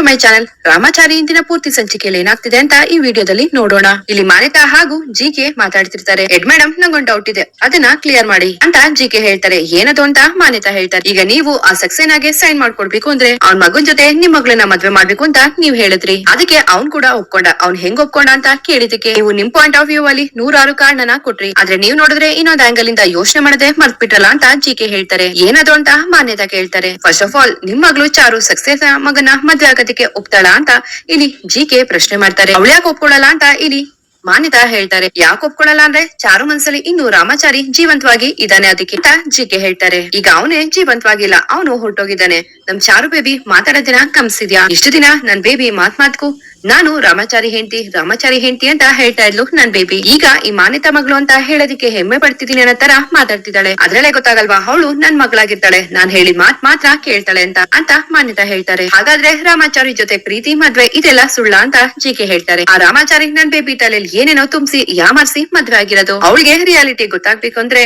To my channel Ramachari ಇಂದಿನ ಪೂರ್ತಿ ಸಂಚಿಕೆಯಲ್ಲಿ ಏನಾಗ್ತಿದೆ ಅಂತ ಈ ವಿಡಿಯೋದಲ್ಲಿ ನೋಡೋಣ. ಇಲ್ಲಿ ಮಾನ್ಯತಾ ಹಾಗೂ ಜಿ ಕೆ ಮಾತಾಡ್ತಿರ್ತಾರೆ. ಎಡ್ ಮೇಡಮ್ ನಂಗೊಂದು ಡೌಟ್ ಇದೆ. ಅದನ್ನ ಕ್ಲಿಯರ್ ಮಾಡಿ ಅಂತ ಜಿ ಕೆ ಹೇಳ್ತಾರೆ. ಏನದು ಅಂತ ಮಾನ್ಯತಾ ಹೇಳ್ತಾರೆ. ಈಗ ನೀವು ಆ ಸಕ್ಸೇನಾಗೆ ಸೈನ್ ಮಾಡ್ಕೊಡ್ಬೇಕು ಅಂದ್ರೆ ಅವ್ನ್ ಮಗನ್ ಜೊತೆ ನಿಮ್ ಮಗಳನ್ನ ಮದ್ವೆ ಮಾಡ್ಬೇಕು ಅಂತ ನೀವ್ ಹೇಳಿದ್ರಿ. ಅದಕ್ಕೆ ಅವ್ನ್ ಕೂಡ ಒಪ್ಕೊಂಡ. ಅವ್ನ್ ಹೆಂಗ್ ಒಪ್ಕೊಂಡ ಅಂತ ಕೇಳಿದಕ್ಕೆ ನೀವು ನಿಮ್ ಪಾಯಿಂಟ್ ಆಫ್ ವ್ಯೂ ಅಲ್ಲಿ ನೂರಾರು ಕಾರಣನ ಕೊಟ್ರಿ. ಆದ್ರೆ ನೀವ್ ನೋಡಿದ್ರೆ ಇನ್ನೊಂದ್ ಆಂಗಲ್ ಇಂದ ಯೋಚನೆ ಮಾಡದೆ ಮರ್ತ್ ಬಿಟ್ರಲ್ಲ ಅಂತ ಜಿ ಕೆ ಹೇಳ್ತಾರೆ. ಏನದು ಅಂತ ಮಾನ್ಯತಾ ಕೇಳ್ತಾರೆ. ಫಸ್ಟ್ ಆಫ್ ಆಲ್ ನಿಮ್ ಮಗಳು ಚಾರು ಸಕ್ಸೇಸ್ ಮಗನ ಮದ್ವೆ ಆಗೋದಕ್ಕೆ ಒಪ್ತಾಳ ಅಂತ ಇಲ್ಲಿ ಜಿ ಕೆ ಪ್ರಶ್ನೆ ಮಾಡ್ತಾರೆ. ಅವಳು ಯಾಕೆ ಒಪ್ಕೊಳ್ಳಲ್ಲ ಅಂತ ಇಲ್ಲಿ ಮಾನ್ಯತಾ ಹೇಳ್ತಾರೆ. ಯಾಕೆ ಒಪ್ಕೊಳ್ಳಲ್ಲ ಅಂದ್ರೆ ಚಾರು ಮನ್ಸಲ್ಲಿ ಇನ್ನು ರಾಮಾಚಾರಿ ಜೀವಂತವಾಗಿ ಇದ್ದಾನೆ ಅದಕ್ಕೆ ಜಿ ಕೆ ಹೇಳ್ತಾರೆ. ಈಗ ಅವನೇ ಜೀವಂತವಾಗಿಲ್ಲ, ಅವನು ಹೊರಟೋಗಿದ್ದಾನೆ. ನಮ್ ಚಾರು ಬೇಬಿ ಮಾತಾಡೋ ದಿನ ಕಮ್ಸಿದ್ಯಾ? ಇಷ್ಟು ದಿನ ನನ್ ಬೇಬಿ ಮಾತ್ ಮಾತ್ಕು. ನಾನು ರಾಮಾಚಾರಿ ಹೆಂಡತಿ ರಾಮಾಚಾರಿ ಹೆಂಡತಿ ಅಂತ ಹೇಳ್ತಾ ಇದ್ಲು ನನ್ ಬೇಬಿ ಈಗ ಈ ಮಾನ್ಯತ ಮಗಳು ಅಂತ ಹೇಳೋದಿಕ್ಕೆ ಹೆಮ್ಮೆ ಪಡ್ತಿದ್ದೀನಿ ಅನ್ನೋ ತರ ಮಾತಾಡ್ತಿದ್ದಾಳೆ. ಅದ್ರಲ್ಲೇ ಗೊತ್ತಾಗಲ್ವಾ ಅವಳು ನನ್ ಮಗಳಾಗಿರ್ತಾಳೆ. ನಾನ್ ಹೇಳಿ ಮಾತ್ ಮಾತ್ರ ಕೇಳ್ತಾಳೆ ಅಂತ ಅಂತ ಮಾನ್ಯತಾ ಹೇಳ್ತಾರೆ. ಹಾಗಾದ್ರೆ ರಾಮಾಚಾರಿ ಜೊತೆ ಪ್ರೀತಿ, ಮದ್ವೆ ಇದೆಲ್ಲ ಸುಳ್ಳ ಅಂತ ಜಿಕೆ ಹೇಳ್ತಾರೆ. ಆ ರಾಮಾಚಾರಿ ನನ್ ಬೇಬಿ ತಲೆಯಲ್ಲಿ ಏನೇನೋ ತುಂಬಿಸಿ, ಯಾಮರ್ಸಿ ಮದ್ವೆ ಆಗಿರೋದು. ಅವಳಿಗೆ ರಿಯಾಲಿಟಿ ಗೊತ್ತಾಗ್ಬೇಕು ಅಂದ್ರೆ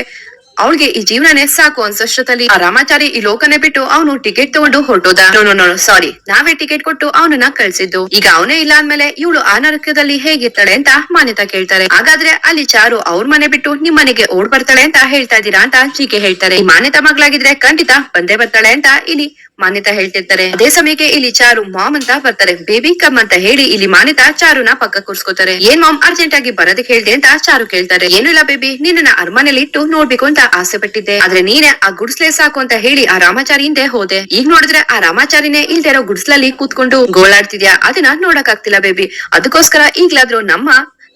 ಅವಳಿಗೆ ಈ ಜೀವನನೇ ಸಾಕು ಅನ್ಸಷ್ಟೊತ್ತಲ್ಲಿ ಆ ರಾಮಾಚಾರಿ ಈ ಲೋಕನೇ ಬಿಟ್ಟು ಅವನು ಟಿಕೆಟ್ ತಗೊಂಡು ಹೊರಟೋದ. ನೋ ಸಾರಿ ನಾವೇ ಟಿಕೆಟ್ ಕೊಟ್ಟು ಅವನನ್ನ ಕಳ್ಸಿದ್ದು. ಈಗ ಅವನೇ ಇಲ್ಲ ಅಂದ್ಮೇಲೆ ಇವಳು ಆ ನರಕದಲ್ಲಿ ಹೇಗಿರ್ತಾಳೆ ಅಂತ ಮಾನ್ಯತಾ ಕೇಳ್ತಾರೆ. ಹಾಗಾದ್ರೆ ಅಲ್ಲಿ ಚಾರು ಅವ್ರ ಮನೆ ಬಿಟ್ಟು ನಿಮ್ ಮನೆಗೆ ಓಡ್ ಬರ್ತಾಳೆ ಅಂತ ಹೇಳ್ತಾ ಇದೀರಾ ಅಂತ ಜೀಕೆ ಹೇಳ್ತಾರೆ. ಈ ಮಾನ್ಯತಾ ಮಗಳಾಗಿದ್ರೆ ಖಂಡಿತ ಬಂದೇ ಬರ್ತಾಳೆ ಅಂತ ಇಲ್ಲಿ ಮಾನ್ಯತಾ ಹೇಳ್ತಿರ್ತಾರೆ. ಅದೇ ಸಮಯಕ್ಕೆ ಇಲ್ಲಿ ಚಾರು ಮಾಮ್ ಅಂತ ಬರ್ತಾರೆ. ಬೇಬಿ, ಕಮ್ ಅಂತ ಹೇಳಿ ಇಲ್ಲಿ ಮಾನ್ಯತಾ ಚಾರುನ ಪಕ್ಕ ಕೂರ್ಸ್ಕೋತಾರೆ. ಏನ್ ಮಾಮ್ ಅರ್ಜೆಂಟ್ ಆಗಿ ಬರೋದಕ್ಕೆ ಹೇಳ್ದೆ ಅಂತ ಚಾರು ಕೇಳ್ತಾರೆ. ಏನಿಲ್ಲ ಬೇಬಿ ನಿನ್ನ ಅರಮನೆಯಲ್ಲಿ ಇಟ್ಟು ನೋಡ್ಬೇಕು ಅಂತ ಆಸೆ ಪಟ್ಟಿದ್ದೆ. ಆದ್ರೆ ನೀನೆ ಆ ಗುಡ್ಸ್ಲೆ ಸಾಕು ಅಂತ ಹೇಳಿ ಆ ರಾಮಾಚಾರಿ ಹಿಂದೆ ಹೋದೆ. ಈಗ ನೋಡಿದ್ರೆ ಆ ರಾಮಾಚಾರಿನೇ ಇಲ್ದೇ ಇರೋ ಗುಡ್ಸ್ಲಲ್ಲಿ ಕೂತ್ಕೊಂಡು ಗೋಳಾಡ್ತಿದ್ಯಾ? ಅದನ್ನ ನೋಡಕ್ ಆಗ್ತಿಲ್ಲ ಬೇಬಿ. ಅದಕ್ಕೋಸ್ಕರ ಈಗ್ಲಾದ್ರೂ ನಮ್ಮ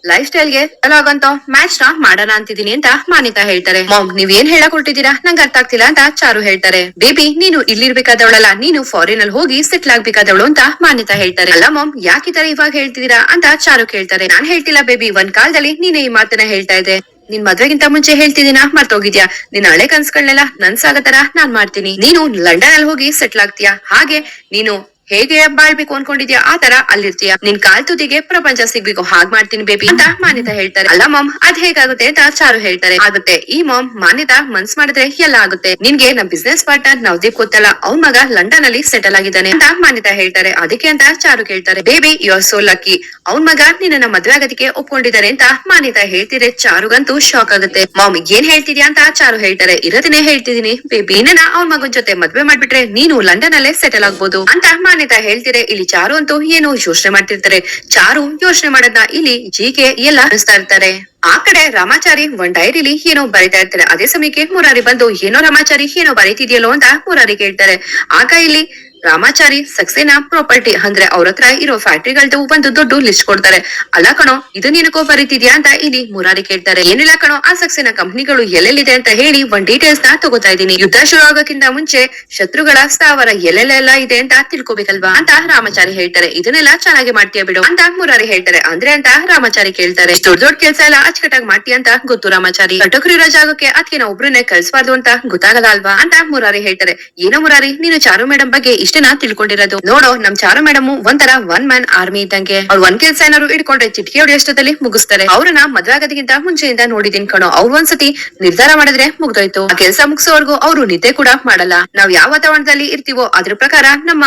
ಲೈಫ್ ಸ್ಟೈಲ್ಗೆ ಆಗಂತ ಮ್ಯಾಚ್ನ ಮಾಡೋಣ ಅಂತಿದೀನಿ ಅಂತ ಮಾನಿತಾ ಹೇಳ್ತಾರೆ. ಮಾಮ್ ನೀವ್ ಏನ್ ಹೇಳಕ್ ಹೊರಟಿದ್ದೀರಾ ನಂಗೆ ಅರ್ಥ ಆಗ್ತಿಲ್ಲ ಅಂತ ಚಾರು ಹೇಳ್ತಾರೆ. ಬೇಬಿ, ನೀನು ಇಲ್ಲಿರ್ಬೇಕಾದವಳಲ್ಲ. ನೀನು ಫಾರಿನ್ ಅಲ್ಲಿ ಹೋಗಿ ಸೆಟ್ಲ್ ಆಗ್ಬೇಕಾದವಳು ಅಂತ ಮಾನಿತಾ ಹೇಳ್ತಾರೆ. ಅಲ್ಲ ಮಾಮ್, ಯಾಕಿತರ ಇವಾಗ ಹೇಳ್ತಿದ್ದೀರಾ ಅಂತ ಚಾರು ಕೇಳ್ತಾರೆ. ನಾನ್ ಹೇಳ್ತಿಲ್ಲ ಬೇಬಿ, ಒಂದ್ ಕಾಲದಲ್ಲಿ ನೀನೇ ಈ ಮಾತನ್ನ ಹೇಳ್ತಾ ಇದ್ದೆ. ನಿನ್ ಮದ್ವೆಗಿಂತ ಮುಂಚೆ ಹೇಳ್ತಿದ್ದೀನಾ ಮರ್ತೋಗಿದ್ಯಾ ನಿನ್ ಹಳೆ ಕನ್ಸ್ಗಳನ್ನೆಲ್ಲ ನನ್ಸಾಗತರ ನಾನ್ ಮಾಡ್ತೀನಿ. ನೀನು ಲಂಡನ್ ಅಲ್ಲಿ ಹೋಗಿ ಸೆಟ್ಲ್ ಆಗ್ತೀಯಾ? ಹಾಗೆ ನೀನು ಹೇಗೆ ಬಾಳ್ಬೇಕು ಅನ್ಕೊಂಡಿದ್ಯಾ? ಆ ತರ ಅಲ್ಲಿರ್ತೀಯ. ನಿನ್ ಕಾಲ್ ತುದಿಗೆ ಪ್ರಪಂಚ ಸಿಗ್ಬೇಕು. ಹಾಗ್ ಮಾಡ್ತೀನಿ ಬೇಬಿ ಅಂತ ಮಾನ್ಯತಾ ಹೇಳ್ತಾರೆ. ಅಲ್ಲ ಮಾಮ್, ಅದ್ ಹೇಗಾಗುತ್ತೆ ಅಂತ ಚಾರು ಹೇಳ್ತಾರೆ. ಆಗುತ್ತೆ. ಈ ಮಾಮ್, ಮಾನ್ಯತಾ ಮನ್ಸ್ ಮಾಡಿದ್ರೆ ಎಲ್ಲ ಆಗುತ್ತೆ. ನಿನ್ಗೆ ನಮ್ ಬಿಸ್ನೆಸ್ ಪಾರ್ಟ್ನರ್ ನವದೀಪ್ ಗೊತ್ತಲ್ಲ. ಅವ್ನ್ ಮಗ ಲಂಡನ್ ಅಲ್ಲಿ ಸೆಟಲ್ ಆಗಿದ್ದಾನೆ ಅಂತ ಮಾನ್ಯತಾ ಹೇಳ್ತಾರೆ. ಅದಕ್ಕೆ ಅಂತ ಚಾರು ಕೇಳ್ತಾರೆ. Baby you are so lucky ಅವ್ನ್ ಮಗ ನಿನ್ನ ಮದ್ವೆ ಆಗೋದಕ್ಕೆ ಒಪ್ಕೊಂಡಿದ್ದಾರೆ ಅಂತ ಮಾನ್ಯತಾ ಹೇಳ್ತಿದ್ರೆ ಚಾರುಗಂತೂ ಶಾಕ್ ಆಗುತ್ತೆ. ಮಾಮ್, ಏನ್ ಹೇಳ್ತಿದ್ಯಾ ಅಂತ ಚಾರು ಹೇಳ್ತಾರೆ. ಇರೋದನ್ನೇ ಹೇಳ್ತಿದೀನಿ ಬೇಬಿ ನನ್ನ ಅವ್ನ ಮಗನ್ ಜೊತೆ ಮದ್ವೆ ಮಾಡ್ಬಿಟ್ರೆ ನೀನು ಲಂಡನ್ ಅಲ್ಲೇ ಸೆಟಲ್ ಆಗ್ಬೋದು ಅಂತ ಮಾನ್ಯತಾ ಹೇಳ್ತಿದ್ರೆ ಇಲ್ಲಿ ಚಾರು ಅಂತೂ ಏನೋ ಯೋಚನೆ ಮಾಡ್ತಿರ್ತಾರೆ. ಚಾರು ಯೋಚನೆ ಮಾಡೋದ್ನ ಇಲ್ಲಿ ಜೀಕೆ ಎಲ್ಲ ಅನಿಸ್ತಾ ಇರ್ತಾರೆ. ಆ ಕಡೆ ರಾಮಾಚಾರಿ ಒಂದ್ ಡೈರಿಲಿ ಏನೋ ಬರಿತಾ ಇರ್ತಾರೆ ಅದೇ ಸಮಯಕ್ಕೆ ಮುರಾರಿ ಬಂದು, ಏನೋ ರಾಮಾಚಾರಿ, ಏನೋ ಬರೀತಿದ್ಯಲ್ಲೋ ಅಂತ ಮುರಾರಿ ಕೇಳ್ತಾರೆ. ಆಗ ಇಲ್ಲಿ ರಾಮಾಚಾರಿ ಸಕ್ಸೇನಾ ಪ್ರಾಪರ್ಟಿ ಅಂದ್ರೆ ಅವ್ರ ಹತ್ರ ಇರೋ ಫ್ಯಾಕ್ಟ್ರಿಗಳದ್ದು ಒಂದು ದೊಡ್ಡ ಲಿಸ್ಟ್ ಕೊಡ್ತಾರೆ. ಅಲ್ಲ ಕಣೋ ಇದು ನಿನಕೋ ಬರೀತಿದ್ಯಾ ಅಂತ ಇಲ್ಲಿ ಮುರಾರಿ ಕೇಳ್ತಾರೆ. ಏನಿಲ್ಲ ಕಣೋ, ಆ ಸಕ್ಸೇನಾ ಕಂಪ್ನಿಗಳು ಎಲ್ಲೆಲ್ಲಿದೆ ಅಂತ ಹೇಳಿ ಒಂದ್ ಡೀಟೇಲ್ಸ್ನ ತಗೋತಾ ಇದೀನಿ ಯುದ್ಧ ಶುರು ಆಗೋಕ್ಕಿಂತ ಮುಂಚೆ ಶತ್ರುಗಳ ಸ್ಥಾವರ ಎಲ್ಲೆಲ್ಲೆಲ್ಲ ಇದೆ ಅಂತ ತಿಳ್ಕೊಬೇಕಲ್ವಾ ಅಂತ ರಾಮಾಚಾರಿ ಹೇಳ್ತಾರೆ. ಇದನ್ನೆಲ್ಲ ಚೆನ್ನಾಗಿ ಮಾಡ್ತೀಯ ಬಿಡು ಅಂತ ಮುರಾರಿ ಹೇಳ್ತಾರೆ. ಅಂದ್ರೆ ಅಂತ ರಾಮಾಚಾರಿ ಕೇಳ್ತಾರೆ. ದೊಡ್ಡ ದೊಡ್ಡ ಕೆಲಸ ಎಲ್ಲ ಅಚ್ಚುಕಟ್ಟಾಗಿ ಮಾಡ್ತೀಯ ಅಂತ ಗೊತ್ತು ರಾಮಾಚಾರಿ. ಕಟಕರಿ ಇರೋ ಜಾಗಕ್ಕೆ ಅದಕ್ಕೆ ನಾವು ಒಬ್ರನ್ನೇ ಕಳ್ಸಬಾರ್ದು ಅಂತ ಗೊತ್ತಾಗಲ್ಲ ಅಲ್ವಾ ಅಂತ ಮುರಾರಿ ಹೇಳ್ತಾರೆ. ಏನೋ ಮುರಾರಿ, ನೀನು ಚಾರು ಮೇಡಮ್ ಬಗ್ಗೆ ಇಷ್ಟೇನಾ ತಿಳ್ಕೊಂಡಿರೋದು. ನೋಡೋ, ನಮ್ ಚಾರು ಮೇಡಮ್ ಒಂಥರ ಒನ್ ಮ್ಯಾನ್ ಆರ್ಮಿ ಇದ್ದಂಗೆ. ಅವ್ರು ಒಂದ್ ಕೆಲ್ಸ ಏನಾದ್ರು ಇಟ್ಕೊಂಡ್ರೆ ಚಿಟಿಕೆ ಹೊಡೆಯೋಷ್ಟದಲ್ಲಿ ಮುಗಿಸ್ತಾರೆ. ಅವ್ರನ್ನ ಮದ್ವೆ ಮುಂಚೆಯಿಂದ ನೋಡಿದೀನಿ ಕಣೋ. ಅವ್ರು ಒಂದ್ಸತಿ ನಿರ್ಧಾರ ಮಾಡಿದ್ರೆ ಮುಗ್ದೋಯ್ತು. ಆ ಕೆಲಸ ಮುಗಿಸೋವರೆಗೂ ಅವ್ರು ನಿದ್ದೆ ಕೂಡ ಮಾಡಲ್ಲ. ನಾವ್ ಯಾವ ವಾತಾವರಣದಲ್ಲಿ ಇರ್ತೀವೋ ಅದ್ರ ಪ್ರಕಾರ ನಮ್ಮ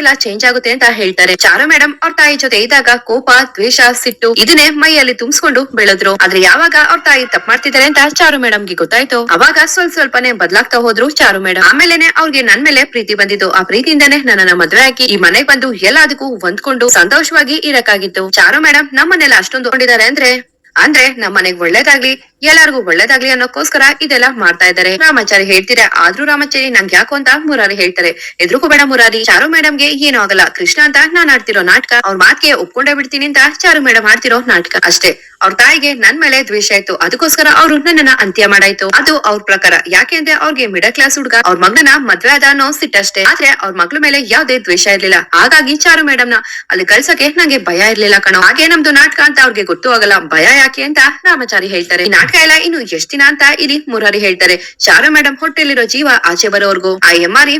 ಎಲ್ಲ ಚೇಂಜ್ ಆಗುತ್ತೆ ಅಂತ ಹೇಳ್ತಾರೆ. ಚಾರು ಮೇಡಮ್ ಅವ್ರ ತಾಯಿ ಜೊತೆ ಇದ್ದಾಗ ಕೋಪ, ದ್ವೇಷ, ಸಿಟ್ಟು ಇದನ್ನೇ ಮೈಯಲ್ಲಿ ತುಂಬಿಸ್ಕೊಂಡು ಬೆಳೆದ್ರು. ಆದ್ರೆ ಯಾವಾಗ ಅವ್ರ ತಾಯಿ ತಪ್ಪು ಮಾಡ್ತಿದ್ದಾರೆ ಅಂತ ಚಾರು ಮೇಡಮ್ಗೆ ಗೊತ್ತಾಯ್ತು. ಅವಾಗ ಸ್ವಲ್ಪ ಸ್ವಲ್ಪನೇ ಬದಲಾಗ್ತಾ ಹೋದ್ರು ಚಾರು ಮೇಡಮ್ ಆಮೇಲೆನೆ ಅವ್ರಿಗೆ ನನ್ ಮೇಲೆ ಪ್ರೀತಿ ಬಂದಿದ್ದು. ಆ ಪ್ರೀತಿಯಿಂದಾನೇ ನನ್ನನ್ನ ಮದ್ವೆ ಆಗಿ ಈ ಮನೆಗ್ ಬಂದು ಎಲ್ಲದಕ್ಕೂ ಹೊಂದ್ಕೊಂಡು ಸಂತೋಷವಾಗಿ ಇರಕ್ಕಾಗಿತ್ತು. ಚಾರು ಮೇಡಮ್ ನಮ್ಮನೆಲ್ಲ ಅಷ್ಟೊಂದು ಕೊಂಡಿದ್ದಾರೆ ಅಂದ್ರೆ ಅಂದ್ರೆ ನಮ್ ಮನೆಗ್ ಒಳ್ಳೇದಾಗ್ಲಿ ಎಲ್ಲಾರ್ಗು ಒಳ್ಳೇದಾಗ್ಲಿ ಅನ್ನೋಕ್ಕೋಸ್ಕರ ಇದೆಲ್ಲ ಮಾಡ್ತಾ ಇದ್ದಾರೆ. ರಾಮಾಚಾರಿ ಹೇಳ್ತೀರಾ? ಆದ್ರೂ ರಾಮಾಚಾರಿ ನಂಗೆ ಯಾಕೋ ಅಂತ ಮುರಾರಿ ಹೇಳ್ತಾರೆ. ಎದುರುಕೋಬೇಡ ಮುರಾರಿ. ಚಾರು ಮೇಡಮ್ಗೆ ಏನೂ ಆಗಲ್ಲ. ಕೃಷ್ಣ ಅಂತ ನಾನ್ ಆಡ್ತಿರೋ ನಾಟಕ, ಅವ್ರ ಮಾತಿಗೆ ಒಪ್ಕೊಂಡೇ ಬಿಡ್ತೀನಿ ಅಂತ ಚಾರು ಮೇಡಮ್ ಆಡ್ತಿರೋ ನಾಟಕ ಅಷ್ಟೇ. ಅವ್ರ ತಾಯಿಗೆ ನನ್ ಮೇಲೆ ದ್ವೇಷ ಆಯ್ತು. ಅದಕ್ಕೋಸ್ಕರ ಅವ್ರು ನನ್ನನ್ನ ಅಂತ್ಯ ಮಾಡಾಯ್ತು. ಅದು ಅವ್ರ ಪ್ರಕಾರ. ಯಾಕೆ ಅಂದ್ರೆ ಅವ್ರಿಗೆ ಮಿಡಲ್ ಕ್ಲಾಸ್ ಹುಡುಗ, ಅವ್ರ ಮಗನ ಮದ್ವೆ ಆದ ಅನ್ನೋ ಸಿಟ್ಟಷ್ಟೇ ಆದ್ರೆ ಅವ್ರ ಮಗಳ ಮೇಲೆ ಯಾವ್ದೇ ದ್ವೇಷ ಇರ್ಲಿಲ್ಲ. ಹಾಗಾಗಿ ಚಾರು ಮೇಡಮ್ನ ಅಲ್ಲಿ ಕಳ್ಸಕ್ಕೆ ನಂಗೆ ಭಯ ಇರ್ಲಿಲ್ಲ ಕಣೋ. ಹಾಗೆ ನಮ್ದು ನಾಟಕ ಅಂತ ಅವ್ರಿಗೆ ಗೊತ್ತು ಆಗಲ್ಲ. ಭಯ ಯಾಕೆ ಅಂತ ರಾಮಾಚಾರಿ ಹೇಳ್ತಾರೆ. ನಾಟಕ ಎಲ್ಲ ಇನ್ನು ಎಷ್ಟ್ ದಿನ ಅಂತ ಇಲ್ಲಿ ಮುರಾರಿ ಹೇಳ್ತಾರೆ. ಚಾರು ಮೇಡಮ್ ಹೊಟ್ಟೆಲಿರೋ ಜೀವ ಆಚೆ ಬರೋವರ್ಗು ಆ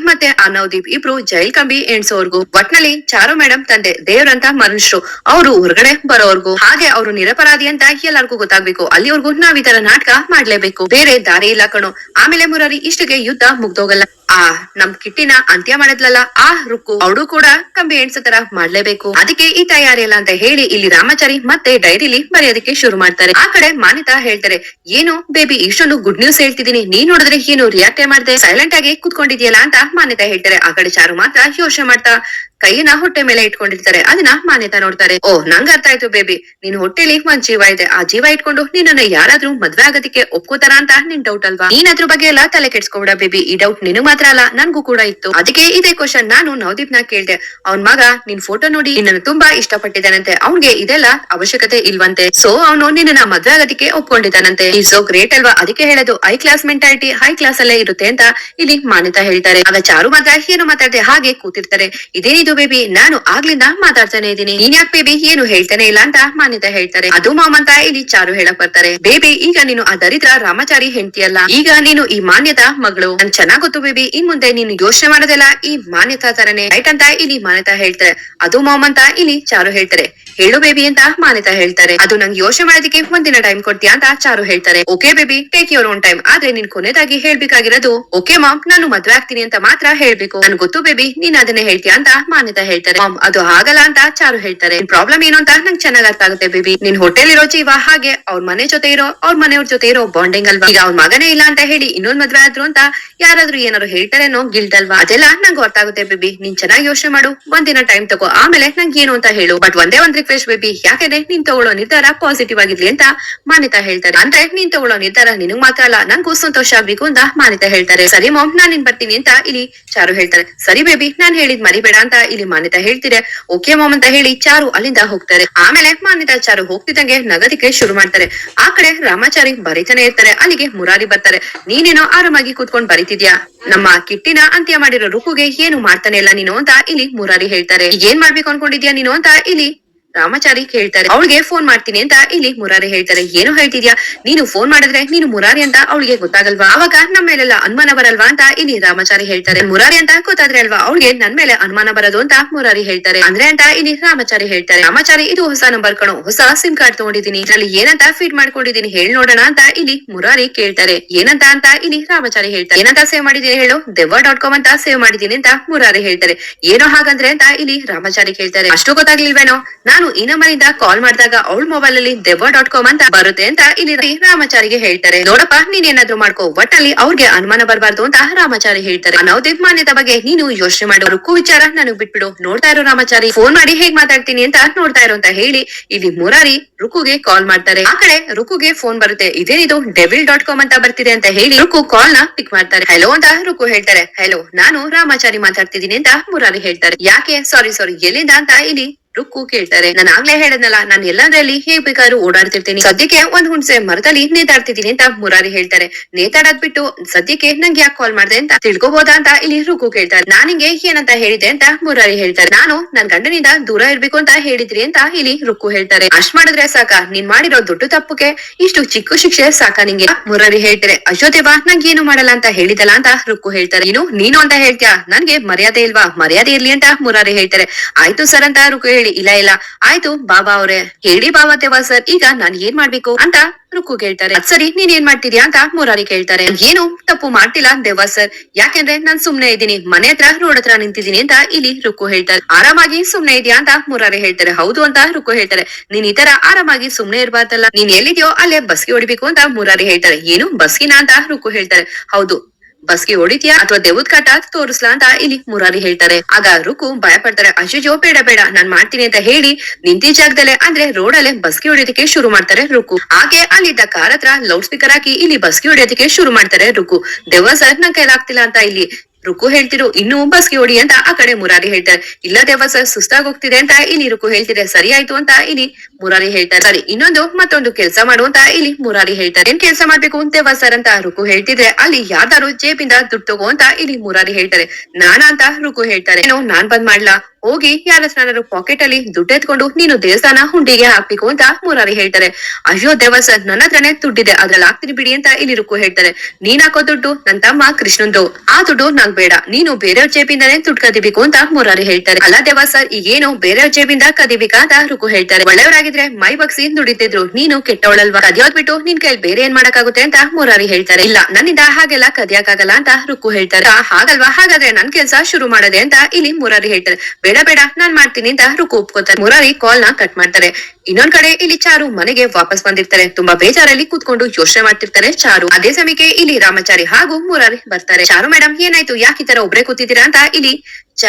ಮತ್ತೆ ಆ ನವದೀಪ್ ಇಬ್ರು ಜೈಲ್ ಕಂಬಿ ಎಣ್ಸೋವರ್ಗು ಒಟ್ನಲ್ಲಿ ಚಾರು ಮೇಡಮ್ ತಂದೆ ದೇವ್ರಂತ ಮನುಷ್ಯರು ಅವರು ಹೊರಗಡೆ ಬರೋವರ್ಗು ಹಾಗೆ ಅವರು ನಿರಪರಾಧಿ ಅಂತ ಎಲ್ಲರಿಗೂ ಗೊತ್ತಾಗ್ಬೇಕು. ಅಲ್ಲಿವರೆಗೂ ನಾವ್ ಈ ತರ ನಾಟಕ ಮಾಡ್ಲೇಬೇಕು. ಬೇರೆ ದಾರಿ ಇಲ್ಲ ಕಣೋ. ಆಮೇಲೆ ಮುರಾರಿ ಇಷ್ಟಿಗೆ ಯುದ್ಧ ಮುಗ್ದೋಗಲ್ಲ. ಆ, ನಮ್ ಕಿಟ್ಟಿನ ಅಂತ್ಯ ಮಾಡಿದ್ಲಲ್ಲ, ಆ ರುಕ್ಕು ಅವಳು ಕೂಡ ಕಂಬಿ ಎಣ್ಸ ತರ ಮಾಡ್ಲೇಬೇಕು. ಅದಕ್ಕೆ ಈ ತಯಾರಿ ಇಲ್ಲ ಅಂತ ಹೇಳಿ ಇಲ್ಲಿ ರಾಮಾಚಾರಿ ಮತ್ತೆ ಡೈರಿಲಿ ಬರೆಯೋದಕ್ಕೆ ಶುರು ಮಾಡ್ತಾರೆ. ಆ ಕಡೆ ಮಾನಿತಾ ಹೇಳ್ತಾರೆ, ಏನು ಬೇಬಿ, ಇಷ್ಟೊಂದು ಗುಡ್ ನ್ಯೂಸ್ ಹೇಳ್ತಿದೀನಿ ನೀನ್ ನೋಡಿದ್ರೆ ಏನು ರಿಯಾಕ್ಟ್ ಮಾಡ್ದೆ? ಸೈಲೆಂಟ್ ಆಗಿ ಕುತ್ಕೊಂಡಿದ್ಯಲ್ಲ ಅಂತ ಮಾನ್ಯತಾ ಹೇಳ್ತಾರೆ. ಆ ಕಡೆ ಚಾರು ಮಾತ್ರ ಯೋಚನೆ ಮಾಡ್ತಾ ಕೈಯನ್ನ ಹೊಟ್ಟೆ ಮೇಲೆ ಇಟ್ಕೊಂಡಿರ್ತಾರೆ. ಅದನ್ನ ಮಾನ್ಯತಾ ನೋಡ್ತಾರೆ. ಓ, ನಂಗ ಅರ್ಥ ಆಯ್ತು ಬೇಬಿ. ನಿನ್ ಹೊಟ್ಟೆಲಿ ಒಂದ್ ಜೀವ ಇದೆ. ಆ ಜೀವ ಇಟ್ಕೊಂಡು ನಿನ್ನನ್ನ ಯಾರಾದ್ರೂ ಮದ್ವೆ ಆಗೋದಕ್ಕೆ ಒಪ್ಕೋತಾರ ಅಂತ ನಿನ್ ಡೌಟ್ ಅಲ್ವಾ? ನೀನ್ ಅದ್ರ ಬಗ್ಗೆ ಎಲ್ಲ ತಲೆ ಕೆಡ್ಸ್ಕೊಬೇಡ ಬೇಬಿ. ಈ ಡೌಟ್ ನಿನಗ್ ಮಾತ್ರ ಅಲ್ಲ, ನನ್ಗೂ ಕೂಡ ಇತ್ತು. ಅದಕ್ಕೆ ಇದೇ ಕ್ವಶನ್ ನಾನು ನವದೀಪ್ನ ಕೇಳ್ದೆ. ಅವ್ನ್ ಮಗ ನಿನ್ ಫೋಟೋ ನೋಡಿ ನಿನ್ನನ್ನು ತುಂಬಾ ಇಷ್ಟಪಟ್ಟಿದ್ದಾನಂತೆ. ಅವ್ನ್ಗೆ ಇದೆಲ್ಲ ಅವಶ್ಯಕತೆ ಇಲ್ವಂತೆ. ಸೊ ಅವನು ನಿನ್ನ ಮದ್ವೆ ಆಗೋದಕ್ಕೆ ಒಪ್ಕೊಂಡಿದ್ದಾನಂತೆ. ಈ ಸೋ ಗ್ರೇಟ್ ಅಲ್ವಾ? ಅದಕ್ಕೆ ಹೇಳೋದು high class mentality high class ಅಲ್ಲೇ ಇರುತ್ತೆ ಅಂತ ಇಲ್ಲಿ ಮಾನ್ಯತಾ ಹೇಳ್ತಾರೆ. ಆಗ ಚಾರು ಮಗ ಏನು ಮಾತಾಡದೆ? ಹಾಗೆ ಕೂತಿರ್ತಾರೆ. ಇದೇನಿದು? ಬೇಬಿ, ನಾನು ಆಗ್ಲಿಂದ ಮಾತಾಡ್ತಾನೆ ಇದ್ದೀನಿ. ನೀನ್ ಯಾಕೆ ಬೇಬಿ? ಏನು ಹೇಳ್ತಾನೆ ಇಲ್ಲ ಅಂತ ಮಾನ್ಯತಾ ಹೇಳ್ತಾರೆ. ಅದು ಮಾಮಂತ ಇಲ್ಲಿ ಚಾರು ಹೇಳಕ್ ಬರ್ತಾರೆ. ಬೇಬಿ, ಈಗ ನೀನು ಆ ದರಿದ್ರ ರಾಮಾಚಾರಿ ಹೆಂಡತಿಯಲ್ಲ. ಈಗ ನೀನು ಈ ಮಾನ್ಯತಾ ಮಗಳು. ನನ್ ಚೆನ್ನಾಗ್ ಗೊತ್ತು ಬೇಬಿ. ಇನ್ ಮುಂದೆ ನೀನು ಯೋಚನೆ ಮಾಡೋದೆಲ್ಲ. ಈ ಮಾನ್ಯತಾ ತರನೇ. ರೈಟ್ ಅಂತ ಇಲ್ಲಿ ಮಾನ್ಯತಾ ಹೇಳ್ತಾರೆ. ಅದು ಮಾಮಂತ ಇಲ್ಲಿ ಚಾರು ಹೇಳ್ತಾರೆ. ಹೇಳು ಬೇಬಿ ಅಂತ ಮಾನಿತಾ ಹೇಳ್ತಾರೆ. ಅದು ನಂಗೆ ಯೋಚನೆ ಮಾಡೋದಕ್ಕೆ ಒಂದಿನ ಟೈಮ್ ಕೊಡ್ತೀಯಾ ಅಂತ ಚಾರು ಹೇಳ್ತಾರೆ. Okay baby take your own time ಆದ್ರೆ ನಿನ್ ಕೊನೆದಾಗಿ ಹೇಳ್ಬೇಕಾಗಿರೋದು ಓಕೆ ಮಾಮ್ ನಾನು ಮದ್ವೆ ಆಗ್ತೀನಿ ಅಂತ ಮಾತ್ರ ಹೇಳ್ಬೇಕು. ನನ್ ಗೊತ್ತು ಬೇಬಿ ನೀನ್ ಅದನ್ನೇ ಹೇಳ್ತೀಯಾ ಅಂತ ಮಾನ್ಯತಾ ಹೇಳ್ತಾರೆ. ಮಾಮ್ ಅದು ಆಗಲ್ಲ ಅಂತ ಚಾರು ಹೇಳ್ತಾರೆ. ಪ್ರಾಬ್ಲಮ್ ಏನು ಅಂತ ನಂಗೆ ಚೆನ್ನಾಗಿ ಅರ್ಥ ಆಗುತ್ತೆ ಬೇಬಿ ನಿನ್ ಹೋಟೆಲ್ ಇರೋ ಜೀವ ಹಾಗೆ, ಅವ್ರ ಮನೆ ಜೊತೆ ಇರೋ, ಅವ್ರ ಮನೆಯವ್ರ ಜೊತೆ ಇರೋ ಬಾಂಡಿಂಗ್ ಅಲ್ವಾ? ಈಗ ಅವ್ರ ಮಗನೇ ಇಲ್ಲ ಅಂತ ಹೇಳಿ ಇನ್ನೊಂದ್ ಮದ್ವೆ ಆದ್ರು ಅಂತ ಯಾರಾದ್ರೂ ಏನಾದ್ರು ಹೇಳ್ತಾರೇನೋ ಗಿಲ್ಟ್ ಅಲ್ವಾ? ಅದೆಲ್ಲ ನಂಗೆ ಆಗುತ್ತೆ ಬೇಬಿ ನೀನ್ ಚೆನ್ನಾಗಿ ಯೋಚನೆ ಮಾಡು. ಒಂದಿನ ಟೈಮ್ ತಗೋ. ಆಮೇಲೆ ನಂಗೆ ಏನು ಅಂತ ಹೇಳು. ಬಟ್ ಒಂದೇ ಒಂದ್ ರಿಕ್ವೆಸ್ಟ್ ಬೇಬಿ ಯಾಕಂದ್ರೆ ನೀನ್ ತಗೊಳ್ಳೋ ನಿರ್ಧಾರ ಪಾಸಿಟಿವ್ ಆಗಿರ್ಲಿ ಅಂತ ಮಾನಿತಾ ಹೇಳ್ತಾರೆ. ಅಂದ್ರೆ ನೀನ್ ತಗೊಳ್ಳೋ ನಿರ್ಧಾರ ನಿನಗ್ ಮಾತ್ರ ಅಲ್ಲ ನಂಗೂ ಸಂತೋಷ ಆಗ್ಬೇಕು ಅಂತ ಮಾನಿತಾ ಹೇಳ್ತಾರೆ. ಸರಿ ಮಾಮ್, ನಾನ್ ನಿನ್ ಬರ್ತೀನಿ ಅಂತ ಇಲ್ಲಿ ಚಾರು ಹೇಳ್ತಾರೆ. ಸರಿ ಬೇಬಿ, ನಾನ್ ಹೇಳಿದ್ ಮರಿಬೇಡ ಅಂತ ಇಲ್ಲಿ ಮಾನ್ಯತಾ ಹೇಳ್ತಿದೆ. ಓಕೆ ಮಾಮ್ ಅಂತ ಹೇಳಿ ಚಾರು ಅಲ್ಲಿಂದ ಹೋಗ್ತಾರೆ. ಆಮೇಲೆ ಮಾನಿತಾ ಚಾರು ಹೋಗ್ತಿದ್ದಂಗೆ ನಗದಿಕೆ ಶುರು ಮಾಡ್ತಾರೆ. ಆ ಕಡೆ ರಾಮಾಚಾರಿ ಬರೀತಾನೆ ಇರ್ತಾರೆ. ಅಲ್ಲಿಗೆ ಮುರಾರಿ ಬರ್ತಾರೆ. ನೀನೇನೋ ಆರಾಮಾಗಿ ಕೂತ್ಕೊಂಡ್ ಬರಿತಿದ್ಯಾ? ನಮ್ಮ ಕಿಟ್ಟಿನ ಅಂತ್ಯ ಮಾಡಿರೋ ರುಕುಗೆ ಏನು ಮಾಡ್ತಾನೆ ಇಲ್ಲ ನೀನು ಅಂತ ಇಲ್ಲಿ ಮುರಾರಿ ಹೇಳ್ತಾರೆ. ಏನ್ ಮಾಡ್ಬೇಕು ಅನ್ಕೊಂಡಿದ್ಯಾ ನೀನು ಅಂತ ಇಲ್ಲಿ ರಾಮಾಚಾರಿ ಹೇಳ್ತಾರೆ ಅವಳಿಗೆ ಫೋನ್ ಮಾಡ್ತೀನಿ ಅಂತ ಇಲ್ಲಿ ಮುರಾರಿ ಹೇಳ್ತಾರೆ. ಏನು ಹೇಳ್ತಿದ್ಯಾ? ನೀನು ಫೋನ್ ಮಾಡಿದ್ರೆ ನೀನು ಮುರಾರಿ ಅಂತ ಅವಳಿಗೆ ಗೊತ್ತಾಗಲ್ವಾ? ಅವಾಗ ನಮ್ಮ ಮೇಲೆಲ್ಲ ಅನುಮಾನ ಬರಲ್ವಾ? ಅಂತ ಇಲ್ಲಿ ರಾಮಾಚಾರಿ ಹೇಳ್ತಾರೆ. ಮುರಾರಿ ಅಂತ ಗೊತ್ತಾದ್ರೆ ಅಲ್ವಾ? ಅವಳಿಗೆ ನನ್ ಮೇಲೆ ಅನುಮಾನ ಬರೋದು ಅಂತ ಮುರಾರಿ ಹೇಳ್ತಾರೆ. ಅಂದ್ರೆ ಅಂತ ಇಲ್ಲಿ ರಾಮಾಚಾರಿ ಹೇಳ್ತಾರೆ. ರಾಮಾಚಾರಿ, ಇದು ಹೊಸ ನಂಬರ್ ಕಣೋ. ಹೊಸ ಸಿಮ್ ಕಾರ್ಡ್ ತಗೊಂಡಿದ್ದೀನಿ. ಇದ್ರಲ್ಲಿ ಏನಂತ ಫೀಡ್ ಮಾಡ್ಕೊಂಡಿದ್ದೀನಿ ಹೇಳ್ ನೋಡೋಣ ಅಂತ ಇಲ್ಲಿ ಮುರಾರಿ ಕೇಳ್ತಾರೆ. ಏನಂತ ಅಂತ ಇಲ್ಲಿ ರಾಮಾಚಾರಿ ಹೇಳ್ತಾರೆ. ಏನಂತ ಸೇವ್ ಮಾಡಿದೀನಿ ಹೇಳು? ದೆವ್ವ ಡಾಟ್ ಕಾಮ್ ಅಂತ ಸೇವ್ ಮಾಡಿದೀನಿ ಅಂತ ಮುರಾರಿ ಹೇಳ್ತಾರೆ. ಏನೋ ಹಾಗಂದ್ರೆ ಅಂತ ಇಲ್ಲಿ ರಾಮಾಚಾರಿ ಕೇಳ್ತಾರೆ. ಅಷ್ಟು ಗೊತ್ತಾಗ್ಲಿಲ್ವೇನೋ? ನಾನು ಈ ನಂಬರಿಂದ ಕಾಲ್ ಮಾಡಿದಾಗ ಅವಳ ಮೊಬೈಲ್ ಅಲ್ಲಿ ದೆವ್ವ ಡಾಟ್ ಕಾಮ್ ಅಂತ ಬರುತ್ತೆ ಅಂತ ಇಲ್ಲಿ ರಾಮಾಚಾರಿಗೆ ಹೇಳ್ತಾರೆ. ನೋಡಪ್ಪ, ನೀನ್ ಏನಾದ್ರು ಮಾಡ್ಕೋ. ಒಟ್ಟಲ್ಲಿ ಅವ್ರಿಗೆ ಅನುಮಾನ ಬರಬಾರ್ದು ಅಂತ ರಾಮಾಚಾರಿ ಹೇಳ್ತಾರೆ. ನವದೀಪ್ ಮಾನ್ಯದ ಬಗ್ಗೆ ನೀನು ಯೋಚನೆ ಮಾಡು. ರುಕ್ಕು ವಿಚಾರ ನನಗ್ ಬಿಟ್ಬಿಡು. ನೋಡ್ತಾ ಇರೋ ರಾಮಾಚಾರಿ. ಫೋನ್ ಮಾಡಿ ಹೇಗ್ ಮಾತಾಡ್ತೀನಿ ಅಂತ ನೋಡ್ತಾ ಇರೋ ಅಂತ ಹೇಳಿ ಇಲ್ಲಿ ಮುರಾರಿ ರುಕುಗೆ ಕಾಲ್ ಮಾಡ್ತಾರೆ. ಆ ಕಡೆ ರುಕುಗೆ ಫೋನ್ ಬರುತ್ತೆ. ಇದೇನಿದು? ಡೆವಿಲ್ ಡಾಟ್ ಕಾಮ್ ಅಂತ ಬರ್ತಿದೆ ಅಂತ ಹೇಳಿ ರುಕು ಕಾಲ್ನ ಪಿಕ್ ಮಾಡ್ತಾರೆ. ಹಲೋ ಅಂತ ರುಕು ಹೇಳ್ತಾರೆ. ಹಲೋ ನಾನು ರಾಮಾಚಾರಿ ಮಾತಾಡ್ತಿದ್ದೀನಿ ಅಂತ ಮುರಾರಿ ಹೇಳ್ತಾರೆ. ಯಾಕೆ? ಸಾರಿ ಸಾರಿ ಎಲ್ಲಿಂದ? ಅಂತ ಇಲ್ಲಿ ರುಕ್ಕು ಕೇಳ್ತಾರೆ ನಾನು ಆಗ್ಲೇ ಹೇಳದ್ನಲ್ಲ, ನಾನು ಎಲ್ಲಾದ್ರಲ್ಲಿ ಹೇಗ್ ಬೇಕಾದ್ರೂ ಓಡಾಡ್ತಿರ್ತೀನಿ. ಸದ್ಯಕ್ಕೆ ಒಂದ್ ಹುಣ್ಸೆ ಮರದಲ್ಲಿ ನೇತಾಡ್ತಿದ್ದೀನಿ ಅಂತ ಮುರಾರಿ ಹೇಳ್ತಾರೆ. ನೇತಾಡದ್ ಬಿಟ್ಟು ಸದ್ಯಕ್ಕೆ ನಂಗೆ ಯಾಕೆ ಕಾಲ್ ಮಾಡ್ದೆ ಅಂತ ತಿಳ್ಕೊಬೋದಾ ಅಂತ ಇಲ್ಲಿ ರುಕ್ಕು ಕೇಳ್ತಾರೆ ನಾನು ನಿಂಗೆ ಏನಂತ ಹೇಳಿದೆ ಅಂತ ಮುರಾರಿ ಹೇಳ್ತಾರೆ. ನಾನು ನನ್ ಗಂಡನಿಂದ ದೂರ ಇರ್ಬೇಕು ಅಂತ ಹೇಳಿದ್ರಿ ಅಂತ ಇಲ್ಲಿ ರುಕ್ಕು ಹೇಳ್ತಾರೆ. ಅಷ್ಟ್ ಮಾಡಿದ್ರೆ ಸಾಕ? ನೀನ್ ಮಾಡಿರೋ ದೊಡ್ಡ ತಪ್ಪುಗೆ ಇಷ್ಟು ಚಿಕ್ಕ ಶಿಕ್ಷೆ ಸಾಕ ನಿಂಗೆ? ಮುರಾರಿ ಹೇಳ್ತಾರೆ. ಅಶೋದೇವ ದೇವಾ ನಂಗೆ ಏನು ಮಾಡಲ್ಲ ಅಂತ ಹೇಳಿದಲ್ಲ ಅಂತ ರುಕ್ಕು ಹೇಳ್ತಾರೆ. ನೀನು ನೀನು ಅಂತ ಹೇಳ್ತೀಯಾ? ನನ್ಗೆ ಮರ್ಯಾದೆ ಇಲ್ವಾ? ಮರ್ಯಾದೆ ಇರ್ಲಿ ಅಂತ ಮುರಾರಿ ಹೇಳ್ತಾರೆ. ಆಯ್ತು ಸರ್ ಅಂತ ರುಕ್ಕು ಹೇಳಿ, ಇಲ್ಲ ಇಲ್ಲ. ಆಯ್ತು, ಬಾಬಾ ಅವ್ರೆ. ಹೇಳಿ, ಬಾಬಾ ದೇವ ಸರ್ ಈಗ ನಾನ್ ಏನ್ ಮಾಡ್ಬೇಕು ಅಂತ ರುಕ್ಕು ಕೇಳ್ತಾರೆ. ಸರಿ, ನೀನ್ ಏನ್ ಮಾಡ್ತಿದ್ಯಾ ಅಂತ ಮುರಾರಿ ಕೇಳ್ತಾರೆ. ಏನು, ತಪ್ಪು ಮಾಡ್ತಿಲ್ಲ ದೇವಾ ಸರ್ ಯಾಕೆಂದ್ರೆ ನಾನ್ ಸುಮ್ನೆ ಇದ್ದೀನಿ. ಮನೆ ಹತ್ರ ರೋಡ್ ಹತ್ರ ನಿಂತಿದ್ದೀನಿ ಅಂತ ಇಲ್ಲಿ ರುಕ್ಕು ಹೇಳ್ತಾರೆ. ಆರಾಮಾಗಿ ಸುಮ್ನೆ ಇದ್ಯಾ ಅಂತ ಮುರಾರಿ ಹೇಳ್ತಾರೆ. ಹೌದು ಅಂತ ರುಕ್ಕು ಹೇಳ್ತಾರೆ. ನೀನ್ ಈ ತರ ಆರಾಮಾಗಿ ಸುಮ್ನೆ ಇರ್ಬಾರ್ದಲ್ಲ. ನೀನ್ ಎಲ್ಲಿದ್ಯೋ ಅಲ್ಲೇ ಬಸ್ಗೆ ಹೊಡಿಬೇಕು ಅಂತ ಮುರಾರಿ ಹೇಳ್ತಾರೆ. ಏನು, ಬಸ್ಗಿನ ಅಂತ ರುಕ್ಕು ಹೇಳ್ತಾರೆ. ಹೌದು ಬಸ್ಗೆ ಹೊಡಿತೀಯಾ ಅಥವಾ ದೇವದ್ ಕಾಟ ತೋರಿಸ್ಲಾ ಅಂತ ಇಲ್ಲಿ ಮುರಾರಿ ಹೇಳ್ತಾರೆ. ಆಗ ರುಕು ಭಯ ಪಡ್ತಾರೆ. ಅಶೋಜೋ ಬೇಡ ಬೇಡ, ನಾನ್ ಮಾಡ್ತೀನಿ ಅಂತ ಹೇಳಿ ನಿಂತಿ ಜಾಗದಲ್ಲೇ ಅಂದ್ರೆ ರೋಡ್ ಅಲ್ಲೇ ಬಸ್ಗೆ ಹೊಡಿಯೋದಕ್ಕೆ ಶುರು ಮಾಡ್ತಾರೆ ರುಕು. ಹಾಗೆ ಅಲ್ಲಿದ್ದ ಕಾರ್ ಹತ್ರ ಲೌಡ್ ಸ್ಪೀಕರ್ ಹಾಕಿ ಇಲ್ಲಿ ಬಸ್ಗೆ ಹೊಡಿಯೋದಕ್ಕೆ ಶುರು ಮಾಡ್ತಾರೆ ರುಕು. ದೆವ್ವ ಸರ್ ನನ್ ಕೈಲಾಗ್ತಿಲ್ಲ ಅಂತ ಇಲ್ಲಿ ರುಕು ಹೇಳ್ತಿರು, ಇನ್ನು ಬಸ್ಗೆ ಓಡಿ ಅಂತ ಆ ಕಡೆ ಮುರಾರಿ ಹೇಳ್ತಾರೆ. ಇಲ್ಲ ದೇವ ಸರ್ ಸುಸ್ತಾಗಿ ಹೋಗ್ತಿದೆ ಅಂತ ಇಲ್ಲಿ ರುಕು ಹೇಳ್ತಿದೆ, ಸರಿ ಆಯ್ತು ಅಂತ ಇಲ್ಲಿ ಮುರಾರಿ ಹೇಳ್ತಾರೆ. ಸರಿ, ಇನ್ನೊಂದು ಮತ್ತೊಂದು ಕೆಲಸ ಮಾಡು ಅಂತ ಇಲ್ಲಿ ಮುರಾರಿ ಹೇಳ್ತಾರೆ. ಏನ್ ಕೆಲಸ ಮಾಡ್ಬೇಕು ಅಂತ ದೇವ ಸರ್ ಅಂತ ರುಕು ಹೇಳ್ತಿದ್ರೆ, ಅಲ್ಲಿ ಯಾವ್ದಾರು ಜೇಬಿಂದ ದುಡ್ಡು ತಗೋ ಅಂತ ಇಲ್ಲಿ ಮುರಾರಿ ಹೇಳ್ತಾರೆ. ನಾನಾ ಅಂತ ರುಕು ಹೇಳ್ತಾರೆ. ಏನೋ, ನಾನ್ ಬಂದ್ ಮಾಡ್ಲಾ? ಹೋಗಿ ಯಾರ ಸ್ನಾನರು ಪಾಕೆಟ್ ಅಲ್ಲಿ ದುಡ್ಡು ಎತ್ಕೊಂಡು ನೀನು ದೇವಸ್ಥಾನ ಹುಂಡಿಗೆ ಹಾಕ್ಬೇಕು ಅಂತ ಮುರಾರಿ ಹೇಳ್ತಾರೆ. ಅಯ್ಯೋ ದೇವ ಸರ್ ನನ್ನ ಹತ್ರನೇ ದುಡ್ಡಿದೆ ಅದ್ರಲ್ಲಿ ಹಾಕ್ತೀನಿ ಬಿಡಿ ಅಂತ ಇಲ್ಲಿ ರುಕು ಹೇಳ್ತಾರೆ. ನೀನ್ ಹಾಕೋ ದುಡ್ಡು ನನ್ ತಮ್ಮ ಕೃಷ್ಣಂದು ಆ ದುಡ್ಡು ನಂಗ್ ಬೇಡ ನೀನು ಬೇರೆಯವ್ರ ಜೇಬಿಂದಾನೇ ದುಡ್ಡು ಕದಿಬೇಕು ಅಂತ ಮುರಾರಿ ಹೇಳ್ತಾರೆ. ಅಲ್ಲ ದೇವ ಸರ್ ಈಗೇನು ಬೇರೆಯವ್ರ ಜೇಬಿಂದ ಕದಿಬೇಕಾ ಅಂತ ರುಕು ಹೇಳ್ತಾರೆ. ಒಳ್ಳೆಯವರಾಗಿದ್ರೆ ಮೈ ಬಗ್ಸಿ ದುಡಿತಿದ್ರು ನೀನು ಕೆಟ್ಟವಳಲ್ವಾ ಕದಿಯೋದ್ ಬಿಟ್ಟು ನಿನ್ ಕೈಲಿ ಬೇರೆ ಏನ್ ಮಾಡಕ್ಕಾಗುತ್ತೆ ಅಂತ ಮುರಾರಿ ಹೇಳ್ತಾರೆ. ಇಲ್ಲ ನನ್ನಿಂದ ಹಾಗೆಲ್ಲ ಕದಿಯಕ್ಕಾಗಲ್ಲ ಅಂತ ರುಕು ಹೇಳ್ತಾರೆ. "ಆ, ಹಾಗಲ್ವಾ? ಹಾಗಾದ್ರೆ ನನ್ ಕೆಲ್ಸ ಶುರು ಮಾಡದೆ ಅಂತ ಇಲ್ಲಿ ಮುರಾರಿ ಹೇಳ್ತಾರೆ. ಬೇಡ ಬೇಡ ನಾನ್ ಮಾಡ್ತೀನಿ ಅಂತ ರುಕು ಒಪ್ಕೋತಾರೆ. ಮುರಾರಿ ಕಾಲ್ನ ಕಟ್ ಮಾಡ್ತಾರೆ. ಇನ್ನೊಂದ್ ಕಡೆ ಇಲ್ಲಿ ಚಾರು ಮನೆಗೆ ವಾಪಸ್ ಬಂದಿರ್ತಾರೆ. ತುಂಬಾ ಬೇಜಾರಲ್ಲಿ ಕೂತ್ಕೊಂಡು ಯೋಚನೆ ಮಾಡ್ತಿರ್ತಾರೆ ಚಾರು. ಅದೇ ಸಮಯಕ್ಕೆ ಇಲ್ಲಿ ರಾಮಚಾರಿ ಹಾಗೂ ಮುರಾರಿ ಬರ್ತಾರೆ. ಚಾರು ಮೇಡಮ್ ಏನಾಯ್ತು? ಯಾಕೆ ಈ ತರ ಒಬ್ರೇ ಕೂತಿದ್ದೀರಾ ಅಂತ ಇಲ್ಲಿ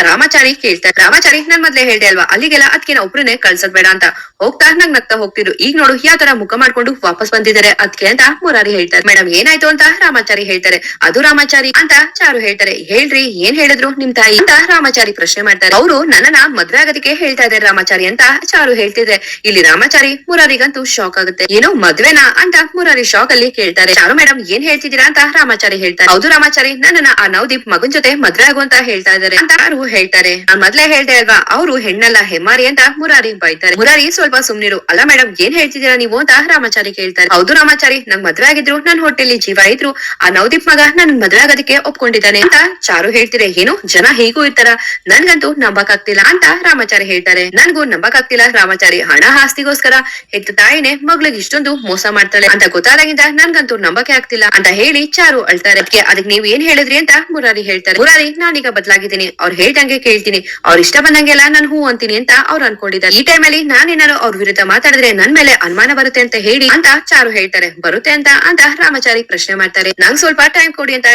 ರಾಮಾಚಾರಿ ಕೇಳ್ತಾರೆ. ರಾಮಾಚಾರಿ, ನನ್ ಮೊದ್ಲೇ ಹೇಳ್ದೆ ಅಲ್ವಾ? ಅಲ್ಲಿಗೆಲ್ಲ ಅದಕ್ಕೆ ಒಬ್ರನ್ನೇ ಕಳ್ಸೋದ್ ಬೇಡ ಅಂತ. ಹೋಗ್ತಾ ನಂಗ್ ನಗ್ತಾ ಹೋಗ್ತಿದ್ರು. ಈಗ ನೋಡು, ಯಾವ ತರ ಮುಖ ಮಾಡ್ಕೊಂಡು ವಾಪಸ್ ಬಂದಿದ್ದಾರೆ ಅದಕ್ಕೆ ಅಂತ ಮುರಾರಿ ಹೇಳ್ತಾರೆ. ಮೇಡಮ್ ಏನಾಯ್ತು ಅಂತ ರಾಮಾಚಾರಿ ಹೇಳ್ತಾರೆ. ಅದು ರಾಮಾಚಾರಿ ಅಂತ ಚಾರು ಹೇಳ್ತಾರೆ. ಹೇಳ್ರಿ, ಏನ್ ಹೇಳಿದ್ರು ನಿಮ್ ತಾಯಿ ಅಂತ ರಾಮಾಚಾರಿ ಪ್ರಶ್ನೆ ಮಾಡ್ತಾರೆ. ಅವರು ನನ್ನನ್ನ ಮದ್ವೆ ಆಗೋದಕ್ಕೆ ಹೇಳ್ತಾ ಇದ್ದಾರೆ ರಾಮಾಚಾರಿ ಅಂತ ಚಾರು ಹೇಳ್ತಿದ್ರೆ. ಇಲ್ಲಿ ರಾಮಾಚಾರಿ, ಮುರಾರಿಗಂತೂ ಶಾಕ್ ಆಗುತ್ತೆ. ಏನೋ ಮದ್ವೆನಾ ಅಂತ ಮುರಾರಿ ಶಾಕ್ ಅಲ್ಲಿ ಕೇಳ್ತಾರೆ. ಚಾರು ಮೇಡಮ್ ಏನ್ ಹೇಳ್ತಿದ್ದೀರಾ ಅಂತ ರಾಮಾಚಾರಿ ಹೇಳ್ತಾರೆ. ಹೌದು ರಾಮಾಚಾರಿ, ನನ್ನನ್ನ ಆ ನವದೀಪ್ ಮಗನ್ ಜೊತೆ ಮದ್ವೆ ಆಗು ಅಂತ ಹೇಳ್ತಾ ಇದಾರೆ ಅಂತ ಯಾರು ಹೇಳ್ತಾರೆ. ನಾನ್ ಮೊದ್ಲೇ ಹೇಳ್ದೆ ಅಲ್ವಾ, ಅವರು ಹೆಣ್ಣಲ್ಲ, ಹೆಮ್ಮಾರಿ ಅಂತ ಮುರಾರಿ ಬೈತಾರೆ. ಮುರಾರಿ ಸ್ವಲ್ಪ ಸುಮ್ನಿರು. ಅಲ್ಲ ಮೇಡಮ್ ಏನ್ ಹೇಳ್ತಿದ್ದೀರಾ ನೀವು ಅಂತ ರಾಮಾಚಾರಿ ಕೇಳ್ತಾರೆ. ಹೌದು ರಾಮಾಚಾರಿ, ನಂಗ್ ಮದ್ವೆ ಆಗಿದ್ರು, ನನ್ ಹೊಟ್ಟೆಲಿ ಜೀವ ಇದ್ರು. ಆ ನವದೀಪ್ ಮಗ ನನ್ ಮದ್ವೆ ಆಗೋದಕ್ಕೆ ಒಪ್ಕೊಂಡಿದ್ದಾನೆ ಅಂತ ಚಾರು ಹೇಳ್ತಿದ್ರೆ ಏನು ಜನ ಹೇಗೂ ಇರ್ತಾರ. ನನ್ಗಂತೂ ನಂಬಕ್ ಆಗ್ತಿಲ್ಲ ಅಂತ ರಾಮಾಚಾರಿ ಹೇಳ್ತಾರೆ. ನನ್ಗೂ ನಂಬಕ್ ಆಗ್ತಿಲ್ಲ ರಾಮಾಚಾರಿ. ಹಣ ಆಸ್ತಿಗೋಸ್ಕರ ಹೆತ್ತ ತಾಯಿನೇ ಮಗ್ಳಿಗೆ ಇಷ್ಟೊಂದು ಮೋಸ ಮಾಡ್ತಾಳೆ ಅಂತ ಗೊತ್ತಾದಾಗಿಂದ ನನ್ಗಂತೂ ನಂಬಕೆ ಆಗ್ತಿಲ್ಲ ಅಂತ ಹೇಳಿ ಚಾರು ಅಳ್ತಾರೆ. ಅದಕ್ಕೆ ಅದಕ್ಕೆ ನೀವ್ ಏನ್ ಹೇಳಿದ್ರಿ ಅಂತ ಮುರಾರಿ ಹೇಳ್ತಾರೆ. ಮುರಾರಿ, ನಾನೀಗ ಬದಲಾಗಿದ್ದೀನಿ. ಅವ್ರು ಹೇಳ್ದಂಗೆ ಕೇಳ್ತೀನಿ. ಅವ್ರ ಇಷ್ಟ ಬಂದಂಗೆಲ್ಲ ನಾನು ಹೂ ಅಂತೀನಿ ಅಂತ ಅವ್ರು ಅನ್ಕೊಂಡಿದ್ದಾರೆ. ಈ ಟೈಮಲ್ಲಿ ನಾನೇನಾರು ಅವ್ರ ವಿರುದ್ಧ ಮಾತಾಡಿದ್ರೆ ನನ್ ಮೇಲೆ ಅನುಮಾನ ಬರುತ್ತೆ ಅಂತ ಹೇಳಿ ಅಂತ ಚಾರು ಹೇಳ್ತಾರೆ. ಬರುತ್ತೆ ಅಂತ ಅಂತ ರಾಮಚಾರಿ ಪ್ರಶ್ನೆ ಮಾಡ್ತಾರೆ. ನಂಗ್ ಸ್ವಲ್ಪ ಟೈಮ್ ಕೊಡಿ ಅಂತ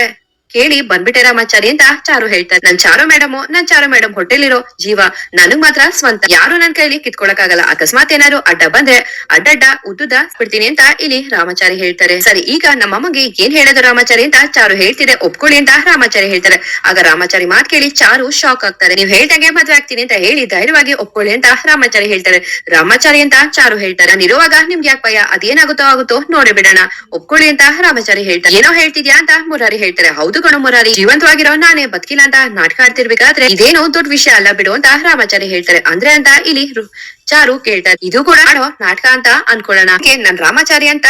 ಕೇಳಿ ಬಂದ್ಬಿಟ್ಟೆ ರಾಮಾಚಾರಿ ಅಂತ ಚಾರು ಹೇಳ್ತಾರೆ. ನನ್ ಚಾರು ಮೇಡಮ್, ನನ್ ಚಾರು ಮೇಡಮ್ ಹೊಟ್ಟೆಲಿರೋ ಜೀವ, ನನಗ್ ಮಾತ್ರ ಸ್ವಂತ. ಯಾರು ನನ್ ಕೈಲಿ ಕಿತ್ಕೊಳಕ್ಕಾಗಲ್ಲ. ಅಕಸ್ಮಾತ್ ಏನಾದ್ರು ಅಡ್ಡ ಬಂದ್ರೆ ಅಡ್ಡಡ್ಡ ಉದ್ದುದ ಬಿಡ್ತೀನಿ ಅಂತ ಇಲ್ಲಿ ರಾಮಾಚಾರಿ ಹೇಳ್ತಾರೆ. ಸರಿ, ಈಗ ನಮ್ಮ ಅಮ್ಮಗೆ ಏನ್ ಹೇಳೋದು ರಾಮಾಚಾರಿ ಅಂತ ಚಾರು ಹೇಳ್ತಿದೆ. ಒಪ್ಕೊಳ್ಳಿ ಅಂತ ರಾಮಾಚಾರಿ ಹೇಳ್ತಾರೆ. ಆಗ ರಾಮಾಚಾರಿ ಮಾತ್ ಕೇಳಿ ಚಾರು ಶಾಕ್ ಆಗ್ತಾರೆ. ನೀವ್ ಹೇಳ್ದಂಗೆ ಮದ್ವೆ ಆಗ್ತೀನಿ ಅಂತ ಹೇಳಿ ಧೈರ್ಯವಾಗಿ ಒಪ್ಕೊಳ್ಳಿ ಅಂತ ರಾಮಾಚಾರಿ ಹೇಳ್ತಾರೆ. ರಾಮಾಚಾರಿ ಅಂತ ಚಾರು ಹೇಳ್ತಾರೆ. ನಿರುವಾಗ ನಿಮ್ಗೆ ಯಾಕೆ ಭಯ? ಅದೇನಾಗುತ್ತೋ ಆಗುತ್ತೋ ನೋಡಿ ಬಿಡೋಣ ಒಪ್ಕೊಳ್ಳಿ ಅಂತ ರಾಮಾಚಾರಿ ಹೇಳ್ತಾರೆ. ಏನೋ ಹೇಳ್ತಿದ್ಯಾ ಅಂತ ಮುರಾರಿ ಹೇಳ್ತಾರೆ. ಹೌದು ಕಣು ಮುರಾರಿ ಜೀವಂತವಾಗಿರೋ ನಾನೇ ಬದುಕಿಲ್ಲ ಅಂತ ನಾಟಕ ಆಡ್ತಿರ್ಬೇಕಾದ್ರೆ ಇದೇನೋ ದೊಡ್ಡ ವಿಷಯ ಅಲ್ಲ ಬಿಡು ಅಂತ ರಾಮಾಚಾರಿ ಹೇಳ್ತಾರೆ. ಅಂದ್ರೆ ಅಂತ ಇಲ್ಲಿ ಚಾರು ಕೇಳ್ತಾರೆ. ಇದು ಕೂಡ ನಾಟಕ ಅಂತ ಅನ್ಕೊಳ್ಳೋಣ. ನನ್ ರಾಮಾಚಾರಿ ಅಂತ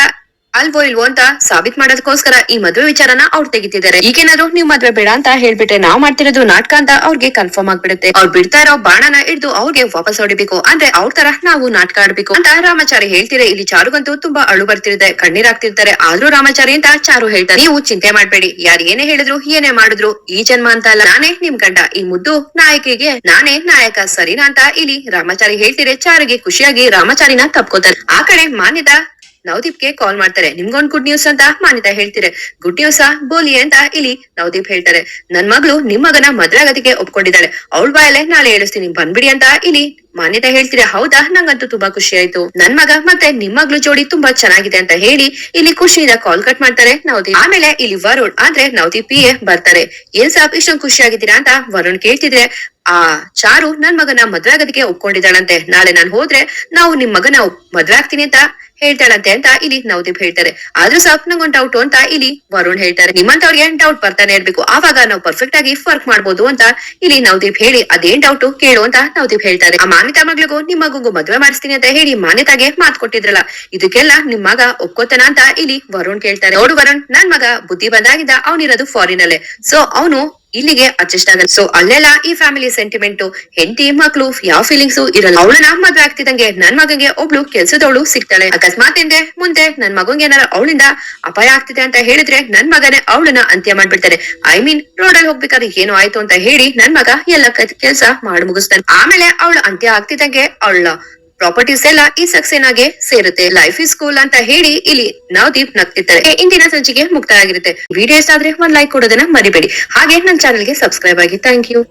ಅಲ್ವೋ ಇಲ್ವೋ ಅಂತ ಸಾಬೀತ್ ಮಾಡೋದಕ್ಕೋಸ್ಕರ ಈ ಮದ್ವೆ ವಿಚಾರನ ಅವ್ರು ತೆಗಿತಿದ್ದಾರೆ. ಈಗೇನಾದ್ರು ನೀವ್ ಮದ್ವೆ ಬೇಡ ಅಂತ ಹೇಳ್ಬಿಟ್ರೆ ನಾವ್ ಮಾಡ್ತಿರೋದು ನಾಟಕ ಅಂತ ಅವ್ರಿಗೆ ಕನ್ಫರ್ಮ್ ಆಗ್ಬಿಡುತ್ತೆ. ಅವ್ರು ಬಿಡ್ತಾ ಇರೋ ಬಾಣನ ಹಿಡಿದು ಅವ್ರಿಗೆ ವಾಪಸ್ ಹೊಡಿಬೇಕು. ಅಂದ್ರೆ ಅವ್ರ ತರ ನಾವು ನಾಟಕ ಆಡ್ಬೇಕು ಅಂತ ರಾಮಾಚಾರಿ ಹೇಳ್ತಿರೆ ಇಲ್ಲಿ ಚಾರುಗಂತೂ ತುಂಬಾ ಅಳು ಬರ್ತಿರುತ್ತೆ. ಕಣ್ಣೀರಾಗ್ತಿರ್ತಾರೆ ಆದ್ರೂ ರಾಮಾಚಾರಿ ಅಂತ ಚಾರು ಹೇಳ್ತಾರೆ. ನೀವು ಚಿಂತೆ ಮಾಡ್ಬೇಡಿ. ಯಾರು ಏನೇ ಹೇಳಿದ್ರು ಏನೇ ಮಾಡಿದ್ರು ಈ ಜನ್ಮ ಅಂತ ಅಲ್ಲ. ನಾನೇ ನಿಮ್ ಗಂಡ. ಈ ಮುದ್ದು ನಾಯಕಿಗೆ ನಾನೇ ನಾಯಕ. ಸರಿನಾ ಅಂತ ಇಲ್ಲಿ ರಾಮಾಚಾರಿ ಹೇಳ್ತಿರೆ ಚಾರುಗೆ ಖುಷಿಯಾಗಿ ರಾಮಾಚಾರಿನ ತಪ್ಕೋತಾರೆ. ಆ ಕಡೆ ಮಾನ್ಯತಾ ನವದೀಪ್ಗೆ ಕಾಲ್ ಮಾಡ್ತಾರೆ. ನಿಮ್ಗೊಂದ್ ಗುಡ್ ನ್ಯೂಸ್ ಅಂತ ಮಾನ್ಯತಾ ಹೇಳ್ತಿರೆ ಗುಡ್ ನ್ಯೂಸ್ ಬೋಲಿ ಅಂತ ಇಲ್ಲಿ ನವದೀಪ್ ಹೇಳ್ತಾರೆ. ನನ್ ಮಗಳು ನಿಮ್ ಮಗನ ಮದ್ವೆ ಆಗತಿಗೆ ಒಪ್ಕೊಂಡಿದ್ದಾಳೆ. ಅವಳ ಬಾಯಲ್ಲೇ ನಾಳೆ ಹೇಳಿಸ್ತೀನಿ ಬಂದ್ಬಿಡಿ ಅಂತ ಇಲ್ಲಿ ಮಾನ್ಯತಾ ಹೇಳ್ತೀರಾ ಹೌದಾ? ನಂಗಂತೂ ತುಂಬಾ ಖುಷಿ ಆಯ್ತು. ನನ್ ಮಗ ಮತ್ತೆ ನಿಮ್ ಮಗಳು ಜೋಡಿ ತುಂಬಾ ಚೆನ್ನಾಗಿದೆ ಅಂತ ಹೇಳಿ ಇಲ್ಲಿ ಖುಷಿಯಿಂದ ಕಾಲ್ ಕಟ್ ಮಾಡ್ತಾರೆ ನವದೀಪ್. ಆಮೇಲೆ ಇಲ್ಲಿ ವರುಣ್ ಆದ್ರೆ ನವದೀಪ್ ಪಿ ಎ ಬರ್ತಾರೆ. ಏನ್ ಸಾಬ್ ಇಷ್ಟೊಂದು ಖುಷಿ ಆಗಿದ್ದೀರಾ ಅಂತ ವರುಣ್ ಕೇಳ್ತಿದ್ರೆ, ಆ ಚಾರು ನನ್ ಮಗನ ಮದ್ವೆ ಆಗೋದಕ್ಕೆ ಒಪ್ಕೊಂಡಿದ್ದಾಳಂತೆ. ನಾಳೆ ನಾನ್ ಹೋದ್ರೆ ನಾವು ನಿಮ್ ಮಗನ ಮದ್ವೆ ಆಗ್ತೀನಿ ಅಂತ ಹೇಳ್ತಾಳಂತೆ ಅಂತ ಇಲ್ಲಿ ನವದೀಪ್ ಹೇಳ್ತಾರೆ. ಆದ್ರೂ ಸಾಪ್ ನಂಗೊಂದ್ ಡೌಟ್ ಅಂತ ಇಲ್ಲಿ ವರುಣ್ ಹೇಳ್ತಾರೆ. ನಿಮ್ಮಂತವ್ರಿಗೆ ಡೌಟ್ ಬರ್ತಾನೆ ಇರ್ಬೇಕು? ಆವಾಗ ನಾವು ಪರ್ಫೆಕ್ಟ್ ಆಗಿ ವರ್ಕ್ ಮಾಡ್ಬೋದು ಅಂತ ಇಲ್ಲಿ ನವದೀಪ್ ಹೇಳಿ. ಅದೇನ್ ಡೌಟ್ ಕೇಳು ಅಂತ ನವದೀಪ್ ಹೇಳ್ತಾರೆ. ಆ ಮಾನ್ಯತಾ ಮಗಳಿಗೂ ನಿಮ್ಮ ಮಗುಗೂ ಮದ್ವೆ ಮಾಡಿಸ್ತೀನಿ ಅಂತ ಹೇಳಿ ಮಾನ್ಯತಾಗೆ ಮಾತ್ ಕೊಟ್ಟಿದ್ರಲ್ಲ. ಇದಕ್ಕೆಲ್ಲ ನಿಮ್ ಮಗ ಒಪ್ಕೋತಾನ ಅಂತ ಇಲ್ಲಿ ವರುಣ್ ಕೇಳ್ತಾರೆ. ನೋಡು ವರುಣ್, ನನ್ ಮಗ ಬುದ್ಧಿ ಬಂದಾಗಿದ್ದ ಅವನಿರೋದು ಫಾರಿನ್ ಅಲ್ಲೇ. ಸೊ ಅವನು ಇಲ್ಲಿಗೆ ಅಡ್ಜಸ್ಟ್ ಆಗಲ್ಲ. ಸೊ ಅಲ್ಲೆಲ್ಲ ಈ ಫ್ಯಾಮಿಲಿ ಸೆಂಟಿಮೆಂಟ್ ಹೆಂಡತಿ ಮಕ್ಳು, ಯಾವ ಫೀಲಿಂಗ್ಸ್ ಇರಲ್ಲ. ಅವಳನ್ನ ಮದ್ವೆ ಆಗ್ತಿದಂಗೆ ನನ್ ಮಗಗೆ ಒಬ್ಳು ಕೆಲ್ಸದವಳು ಸಿಗ್ತಾಳೆ. ಅಕಸ್ಮಾತ್ ಹಿಂದೆ ಮುಂದೆ ನನ್ ಮಗಂಗೆ ಏನಾರ ಅವಳಿಂದ ಅಪಾಯ ಆಗ್ತಿದೆ ಅಂತ ಹೇಳಿದ್ರೆ ನನ್ ಮಗನೇ ಅವಳನ್ನ ಅಂತ್ಯ ಮಾಡ್ಬಿಡ್ತಾರೆ ಐ ಮೀನ್ ರೋಡಲ್ಲಿ ಹೋಗ್ಬೇಕಾದ್ರೆ ಏನು ಆಯ್ತು ಅಂತ ಹೇಳಿ ನನ್ ಮಗ ಎಲ್ಲ ಕೆಲ್ಸ ಮಾಡಿ ಮುಗಿಸ್ತಾನೆ. ಆಮೇಲೆ ಅವಳು ಅಂತ್ಯ ಆಗ್ತಿದ್ದಂಗೆ ಅವಳ ಪ್ರಾಪರ್ಟೀಸ್ ಎಲ್ಲ ಈ ಸಕ್ಸೇನಾಗೆ ಸೇರುತ್ತೆ. ಲೈಫ್ ಇಸ್ ಸ್ಕೂಲ್ ಅಂತ ಹೇಳಿ ಇಲ್ಲಿ ನವದೀಪ್ ನಗ್ತಿರ್ತಾರೆ ಇಂದಿನ ಸಂಚಿಕೆ ಮುಕ್ತಾಯ ಆಗಿರುತ್ತೆ. ವಿಡಿಯೋ ಇಷ್ಟ ಆದ್ರೆ ಒಂದ್ ಲೈಕ್ ಕೊಡೋದನ್ನ ಮರಿಬೇಡಿ. ಹಾಗೆ ನನ್ನ ಚಾನಲ್ಗೆ ಸಬ್ಸ್ಕ್ರೈಬ್ ಆಗಿ. Thank you